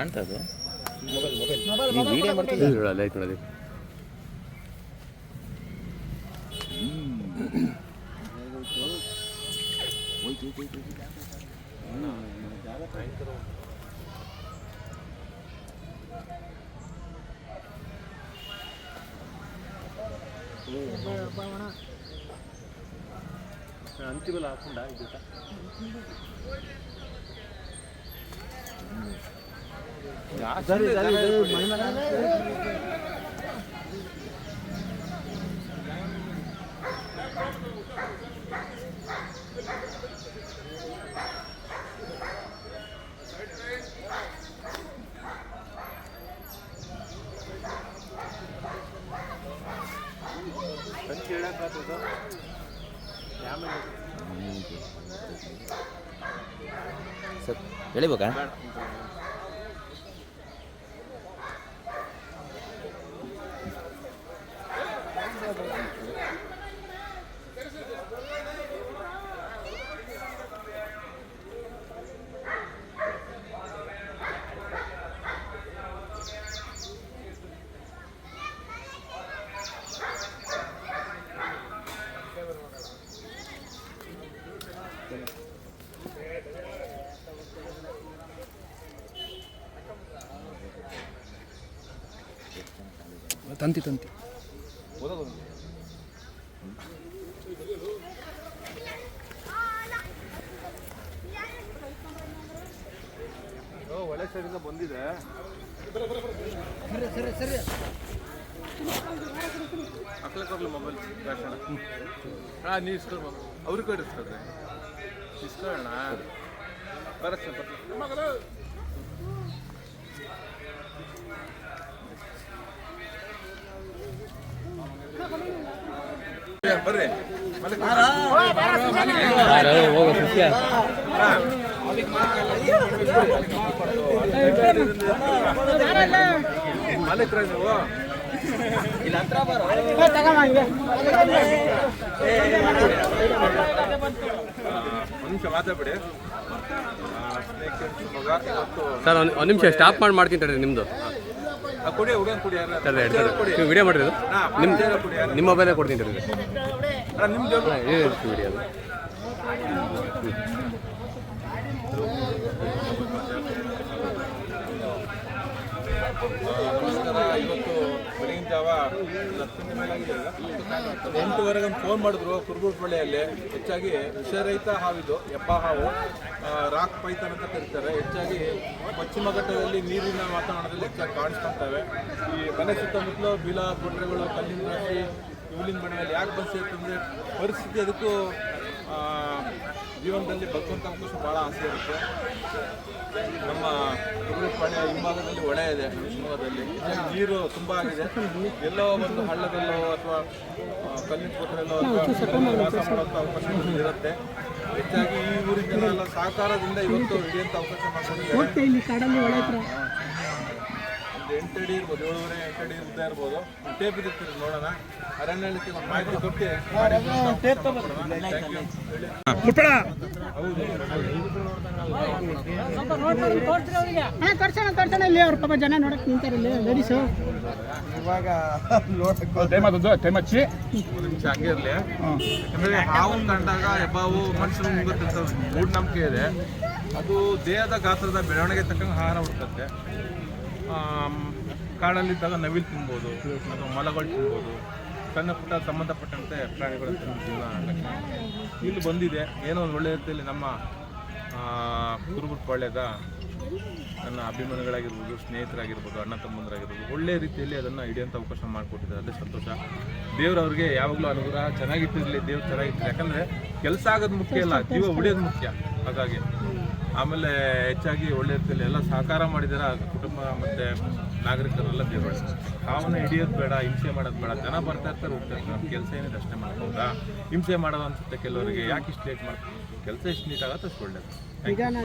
ಕಾಣ್ತಾ ಅದು ನೀವು ವಿಡಿಯೋ ಲೈಟ್ ಅಂತಿಮಲ್ಲ ಹಾಕೊಂಡ ಇದ್ದ ಸರ್ ಎಳಿಬೇಕಾ ತಂತಿ ತಂತಿ. ಒಳ್ಳೆ ಸೈಡಿಂದ ಬಂದಿದೆ ಮಕ್ಳಿಗೆ ಕೊಡ್ಲಿ ಮೊಬೈಲ್ ಫ್ಯಾಷನ್ ಹಾಂ ನೀವು ಅವ್ರಿಗೆ ಕೊಡಿ ಇಸ್ಕೊಳ್ರಿ ಇಸ್ಕೊಳ್ಳೋಣ ಬರತ್ತೆ ಬರತ್ತೆ ಬರ್ರಿ ಮನೆಗೆ ಹೋಗೋ ಸತ್ಯ ಮಾಲೀಕ್ರ ನೀವು ಒಂದು ನಿಮಿಷ ಮಾತಾಡ್ಬಿಡಿ ಸ್ನೇಕ್ ಮಗ ಇವತ್ತು ಸರ್ ಒಂದು ಒಂದು ನಿಮಿಷ ಸ್ಟಾಪ್ ಮಾಡಿ ಮಾಡ್ತೀನಿ ತಡ್ರಿ ನಿಮ್ಮದು ಸರ್ ನೀವು ವಿಡಿಯೋ ಮಾಡಿರೋದು ನಿಮ್ಮ ನಿಮ್ಮ ಮೊಬೈಲೇ ಕೊಡ್ತೀನಿ ತಡ್ರಿ. ವಿಡಿಯೋ ಅದು ನಮಸ್ಕಾರ ಇವತ್ತು ಈಗ. ಎಂಟುವರೆಗೆ ಫೋನ್ ಮಾಡಿದ್ರು ಕುರುಗುರುಪಳ್ಳಿಯಲ್ಲಿ ಹೆಚ್ಚಾಗಿ ವಿಷರಹಿತ ಹಾವಿದು, ಎಪ್ಪ ಹಾವು ರಾಕ್ ಪೈತನ್ ಅಂತ ಕರೀತಾರೆ ಹೆಚ್ಚಾಗಿ ಪಶ್ಚಿಮ ಘಟ್ಟದಲ್ಲಿ ನೀರಿನ ವಾತಾವರಣದಲ್ಲಿ ಹೆಚ್ಚಾಗಿ ಕಾಣಿಸ್ಕೊಳ್ತವೆ ಈ ಮನೆ ಸುತ್ತಮುತ್ತಲು ಬಿಲ ಗುಡ್ರೆಗಳು ಕಲ್ಲಿನ ರಾಶಿ ಇವಲಿನ ಮನೆಯಲ್ಲಿ ಯಾಕೆ ಬಂದು ಸೇರ್ತಂದ್ರೆ ಪರಿಸ್ಥಿತಿ ಅದಕ್ಕೂ ಜೀವನದಲ್ಲಿ ಬದುಕುವಂಥ ಅವಕಾಶ ಭಾಳ ಆಸೆ ಇರುತ್ತೆ. ನಮ್ಮ ಕುರುಪಾಳ್ಯ ಹಿಂಭಾಗದಲ್ಲಿ ಹೊಳೆ ಇದೆ ಶಿವಮೊಗ್ಗದಲ್ಲಿ ನೀರು ತುಂಬ ಆಗಿದೆ. ಎಲ್ಲೋ ಒಂದು ಹಳ್ಳದಲ್ಲೋ ಅಥವಾ ಕಲ್ಲಿನ ಪುತ್ರಲ್ಲೋ ಅಥವಾ ವಾಸ ಮಾಡುವಂಥ ಅವಕಾಶಗಳು ಇರುತ್ತೆ. ಹೆಚ್ಚಾಗಿ ಈ ಊರಿನ ಎಲ್ಲ ಸಹಕಾರದಿಂದ ಇವತ್ತು ಹಿಡಿಯುವಂಥ ಅವಕಾಶ ಮಾಡ್ಕೊಂಡಿದ್ದಾರೆ ಇಲ್ಲಿ ಕಾಡಲ್ಲಿ ಒಳ್ಳೆ ಹತ್ರ ಒಂದು ಎಂಟು ಅಡಿ ಇರ್ಬೋದು ಏಳುವರೆ ಎಂಟು ಅಡಿ ಉದ್ದ ಇರ್ಬೋದು. ಟೇಪ್ ಇರ್ತೀರಿ ನೋಡೋಣ. ಅರಣ್ಯ ಇಲಾಖೆಗೆ ಒಂದು ಮಾಹಿತಿ ಕೊಟ್ಟು ತೋರ್ಸೋಣ ತೋರ್ಸೋಣ. ಇಲ್ಲಿ ಅವ್ರ ಪಾಪ ಜನ ನೋಡಕ್ ನಿಂತಾರೆ ಇಲ್ಲಿ ಲೇಡೀಸು ಒಂದು ನಿಮಿಷ ಹಂಗೆ ಇರಲಿ. ಯಾಕಂದ್ರೆ ಹಾವು ಕಂಡಾಗ ಹೆಬ್ಬಾವು ಮನುಷ್ಯನ ಮುಗುತ್ತಂತ ಮೂಢನಂಬಿಕೆ ಇದೆ. ಅದು ದೇಹದ ಗಾತ್ರದ ಬೆಳವಣಿಗೆ ತಕ್ಕಂಗೆ ಆಹಾರ ಹುಡುಕತ್ತೆ. ಕಾಡಲ್ಲಿದ್ದಾಗ ನವಿಲು ತಿನ್ಬೋದು, ಅಥವಾ ಮಲಗಳು ತಿನ್ಬೋದು. ಸಣ್ಣ ಪುಟ್ಟ ಸಂಬಂಧಪಟ್ಟಂತೆ ಪ್ರಾಣಿಗಳು ಜೀವನ. ಇಲ್ಲಿ ಬಂದಿದೆ. ಏನೋ ಒಂದು ಒಳ್ಳೆಯ ರೀತಿಯಲ್ಲಿ ನಮ್ಮ ಕುರುಬುರ್ಪಾಳ್ಯದ ನನ್ನ ಅಭಿಮಾನಿಗಳಾಗಿರ್ಬೋದು, ಸ್ನೇಹಿತರಾಗಿರ್ಬೋದು, ಅಣ್ಣ ತಮ್ಮಂದರಾಗಿರ್ಬೋದು ಒಳ್ಳೆಯ ರೀತಿಯಲ್ಲಿ ಅದನ್ನು ಹಿಡಿಯೋಂಥ ಅವಕಾಶ ಮಾಡಿಕೊಟ್ಟಿದ್ದಾರೆ. ಅದೇ ಸಂತೋಷ. ದೇವರವ್ರಿಗೆ ಯಾವಾಗಲೂ ಅನುಗ್ರಹ ಚೆನ್ನಾಗಿತ್ತಿರಲಿ ದೇವ್ರು ಚೆನ್ನಾಗಿತ್ತು ಯಾಕಂದರೆ ಕೆಲಸ ಆಗೋದು ಮುಖ್ಯ ಅಲ್ಲ, ಜೀವ ಉಳಿಯೋದು ಮುಖ್ಯ. ಹಾಗಾಗಿ ಆಮೇಲೆ ಹೆಚ್ಚಾಗಿ ಒಳ್ಳೆ ರೀತಿಯಲ್ಲಿ ಎಲ್ಲ ಸಹಕಾರ ಮಾಡಿದಾರೆ ಕುಟುಂಬ ಮತ್ತು ನಾಗರಿಕರೆಲ್ಲ ದೇವರು. ಕಾವನ್ನ ಹಿಡಿಯೋದು ಬೇಡ ಹಿಂಸೆ ಮಾಡೋದು ಬೇಡ. ಜನ ಬರ್ತಾ ಇರ್ತಾರೆ ಹೋಗ್ತಾ ಇರ್ತಾರೆ. ನಮ್ಮ ಕೆಲಸ ಏನಿದೆ ಅಷ್ಟೇ ಮಾಡ್ಬೋದಾ ಹಿಂಸೆ ಮಾಡೋದು ಅನ್ಸುತ್ತೆ ಕೆಲವರಿಗೆ. ಯಾಕೆ ಇಷ್ಟು ಲೇಟ್ ಮಾಡ್ತಾರೆ ಕೆಲಸ ಎಷ್ಟು ನೀಟ್ ಆಗುತ್ತೆ ಅಷ್ಟು ಒಳ್ಳೇದು. ನಿಧಾನ